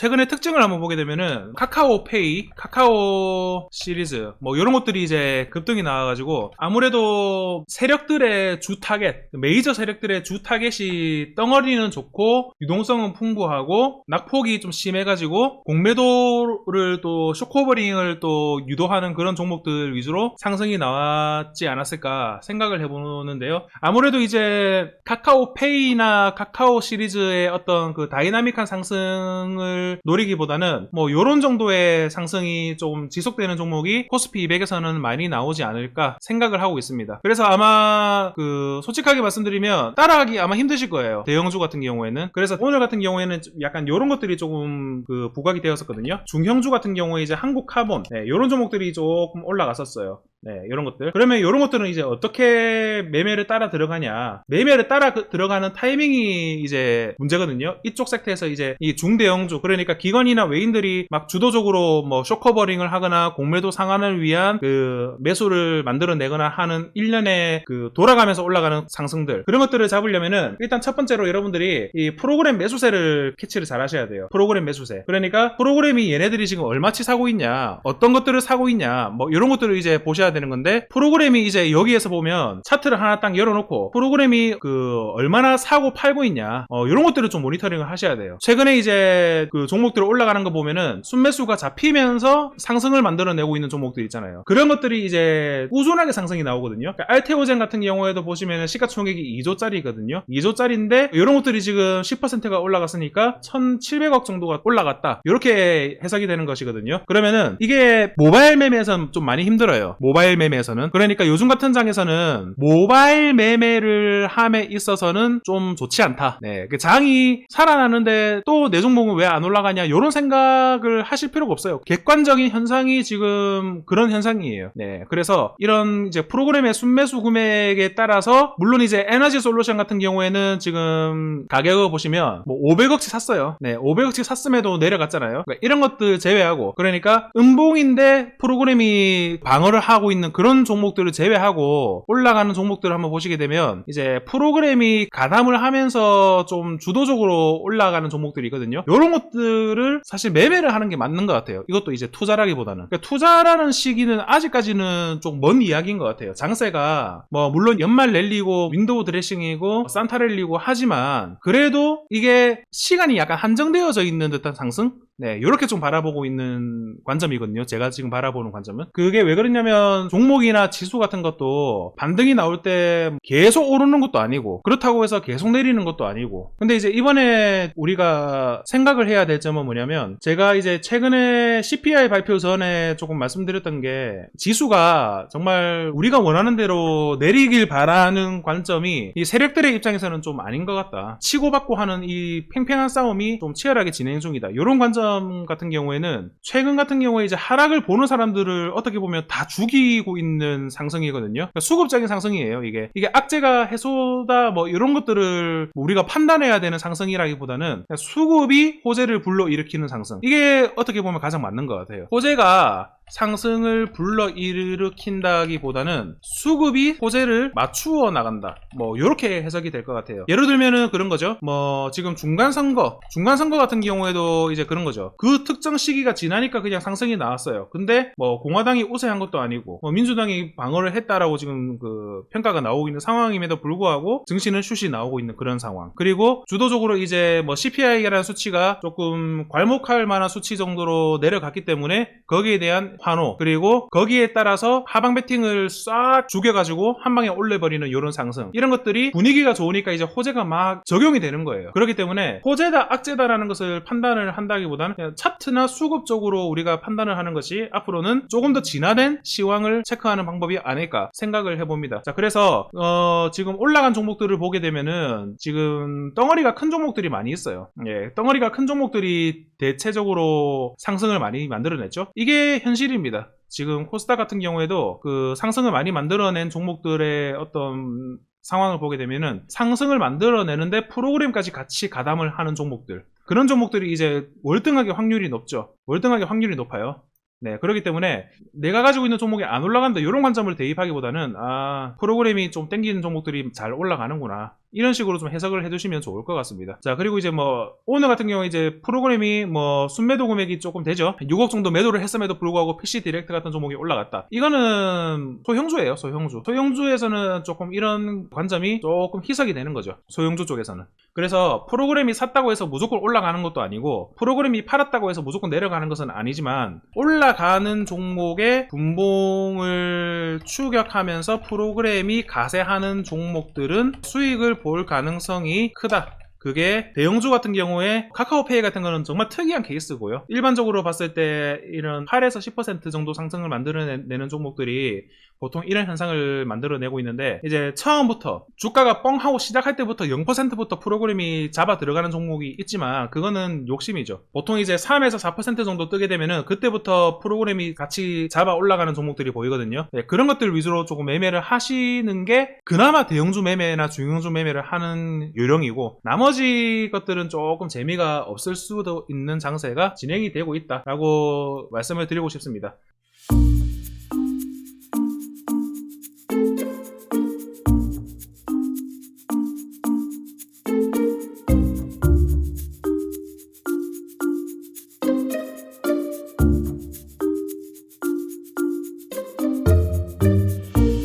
최근의 특징을 한번 보게 되면은 카카오페이, 카카오 시리즈 뭐 이런 것들이 이제 급등이 나와가지고 아무래도 세력들의 주 타겟, 메이저 세력들의 주 타겟이 덩어리는 좋고 유동성은 풍부하고 낙폭이 좀 심해가지고 공매도를 또 쇼커버링을 또 유도하는 그런 종목들 위주로 상승이 나왔지 않았을까 생각을 해보는데요. 아무래도 이제 카카오페이나 카카오 시리즈의 어떤 그 다이나믹한 상승을 노리기보다는 뭐 요런 정도의 상승이 좀 지속되는 종목이 코스피 200에서는 많이 나오지 않을까 생각을 하고 있습니다. 그래서 아마 그 솔직하게 말씀드리면 따라하기 아마 힘드실 거예요. 대형주 같은 경우에는. 그래서 오늘 같은 경우에는 좀 약간 요런 것들이 조금 그 부각이 되었었거든요. 중형주 같은 경우에 이제 한국 카본 네, 요런 종목들이 조금 올라갔었어요. 네, 이런 것들. 그러면 이런 것들은 이제 어떻게 매매를 따라 들어가냐. 매매를 따라 그- 들어가는 타이밍이 이제 문제거든요. 이쪽 섹터에서 이제 이 중대형주, 그러니까 기관이나 외인들이 막 주도적으로 뭐 쇼커버링을 하거나 공매도 상한을 위한 그 매수를 만들어내거나 하는 일련의 그 돌아가면서 올라가는 상승들. 그런 것들을 잡으려면은 일단 첫 번째로 여러분들이 이 프로그램 매수세를 캐치를 잘 하셔야 돼요. 프로그램 매수세. 그러니까 프로그램이 얘네들이 지금 얼마치 사고 있냐, 어떤 것들을 사고 있냐, 뭐 이런 것들을 이제 보셔야 되는 건데 프로그램이 이제 여기에서 보면 차트를 하나 딱 열어놓고 프로그램이 그 얼마나 사고 팔고 있냐, 어 이런 것들을 좀 모니터링을 하셔야 돼요. 최근에 이제 그 종목들 올라가는 거 보면은 순매수가 잡히면서 상승을 만들어내고 있는 종목들 있잖아요. 그런 것들이 이제 꾸준하게 상승이 나오거든요. 그러니까 알테오젠 같은 경우에도 보시면은 시가총액이 2조짜리거든요. 2조짜리인데 이런 것들이 지금 10%가 올라갔으니까 1,700억 정도가 올라갔다. 이렇게 해석이 되는 것이거든요. 그러면은 이게 모바일 매매에서는 좀 많이 힘들어요. 모바일 매매에서는. 그러니까 요즘 같은 장에서는 모바일 매매를 함에 있어서는 좀 좋지 않다. 네. 그 장이 살아나는데 또 내 종목은 왜 안 올라가냐 이런 생각을 하실 필요가 없어요. 객관적인 현상이 지금 그런 현상이에요. 네. 그래서 이런 이제 프로그램의 순매수 금액에 따라서 물론 이제 에너지 솔루션 같은 경우에는 지금 가격을 보시면 뭐 500억치 샀어요. 네. 500억치 샀음에도 내려갔잖아요. 그러니까 이런 것들 제외하고 그러니까 음봉인데 프로그램이 방어를 하고 있는 그런 종목들을 제외하고 올라가는 종목들을 한번 보시게 되면 이제 프로그램이 가담을 하면서 좀 주도적으로 올라가는 종목들이거든요. 이런 것들을 사실 매매를 하는 게 맞는 것 같아요. 이것도 이제 투자라기보다는. 그러니까 투자라는 시기는 아직까지는 좀 먼 이야기인 것 같아요. 장세가 뭐 물론 연말 랠리고 윈도우 드레싱이고 산타 랠리고 하지만 그래도 이게 시간이 약간 한정되어져 있는 듯한 상승? 네, 이렇게 좀 바라보고 있는 관점이거든요. 제가 지금 바라보는 관점은. 그게 왜 그러냐면 종목이나 지수 같은 것도 반등이 나올 때 계속 오르는 것도 아니고 그렇다고 해서 계속 내리는 것도 아니고. 근데 이제 이번에 우리가 생각을 해야 될 점은 뭐냐면 제가 이제 최근에 CPI 발표 전에 조금 말씀드렸던 게 지수가 정말 우리가 원하는 대로 내리길 바라는 관점이 이 세력들의 입장에서는 좀 아닌 것 같다. 치고받고 하는 이 팽팽한 싸움이 좀 치열하게 진행 중이다. 이런 관점 같은 경우에는 최근 같은 경우에 이제 하락을 보는 사람들을 어떻게 보면 다 죽이고 있는 상승이거든요. 그러니까 수급적인 상승이에요. 이게 이게 악재가 해소다 뭐 이런 것들을 우리가 판단해야 되는 상승이라기보다는 수급이 호재를 불러 일으키는 상승. 이게 어떻게 보면 가장 맞는 것 같아요. 호재가 상승을 불러 일으킨다기보다는 수급이 호재를 맞추어 나간다. 뭐 이렇게 해석이 될 것 같아요. 예를 들면은 그런 거죠. 뭐 지금 중간 선거, 중간 선거 같은 경우에도 이제 그런 거죠. 그 특정 시기가 지나니까 그냥 상승이 나왔어요. 근데 뭐 공화당이 우세한 것도 아니고 뭐 민주당이 방어를 했다라고 지금 그 평가가 나오고 있는 상황임에도 불구하고 증시는 슛이 나오고 있는 그런 상황. 그리고 주도적으로 이제 뭐 CPI라는 수치가 조금 괄목할 만한 수치 정도로 내려갔기 때문에 거기에 대한 환호 그리고 거기에 따라서 하방 배팅을 싹 죽여가지고 한 방에 올려버리는 이런 상승. 이런 것들이 분위기가 좋으니까 이제 호재가 막 적용이 되는 거예요. 그렇기 때문에 호재다 악재다라는 것을 판단을 한다기보다는 차트나 수급적으로 우리가 판단을 하는 것이 앞으로는 조금 더 진화된 시황을 체크하는 방법이 아닐까 생각을 해봅니다. 자 그래서 어, 지금 올라간 종목들을 보게 되면은 지금 덩어리가 큰 종목들이 많이 있어요. 예, 덩어리가 큰 종목들이 대체적으로 상승을 많이 만들어냈죠. 이게 현실 입니다. 지금 코스닥 같은 경우에도 그 상승을 많이 만들어낸 종목들의 어떤 상황을 보게 되면은 상승을 만들어내는데 프로그램까지 같이 가담을 하는 종목들. 그런 종목들이 이제 월등하게 확률이 높죠. 월등하게 확률이 높아요. 네, 그렇기 때문에 내가 가지고 있는 종목이 안 올라간다 이런 관점을 대입하기보다는 아 프로그램이 좀 땡기는 종목들이 잘 올라가는구나 이런 식으로 좀 해석을 해두시면 좋을 것 같습니다. 자 그리고 이제 뭐 오늘 같은 경우에 이제 프로그램이 뭐 순매도 금액이 조금 되죠. 6억 정도 매도를 했음에도 불구하고 PC 디렉트 같은 종목이 올라갔다. 이거는 소형주예요, 소형주. 소형주에서는 조금 이런 관점이 조금 희석이 되는 거죠. 소형주 쪽에서는. 그래서 프로그램이 샀다고 해서 무조건 올라가는 것도 아니고 프로그램이 팔았다고 해서 무조건 내려가는 것은 아니지만 올라가는 종목의 분봉을 추격하면서 프로그램이 가세하는 종목들은 수익을 볼 가능성이 크다. 그게 대형주 같은 경우에 카카오페이 같은 거는 정말 특이한 케이스고요. 일반적으로 봤을 때 이런 8에서 10% 정도 상승을 만들어내는 종목들이 보통 이런 현상을 만들어내고 있는데 이제 처음부터 주가가 뻥 하고 시작할 때부터 0%부터 프로그램이 잡아 들어가는 종목이 있지만 그거는 욕심이죠. 보통 이제 3에서 4% 정도 뜨게 되면은 그때부터 프로그램이 같이 잡아 올라가는 종목들이 보이거든요. 네, 그런 것들 위주로 조금 매매를 하시는 게 그나마 대형주 매매나 중형주 매매를 하는 요령이고 나머지 것들은 조금 재미가 없을 수도 있는 장세가 진행이 되고 있다라고 말씀을 드리고 싶습니다.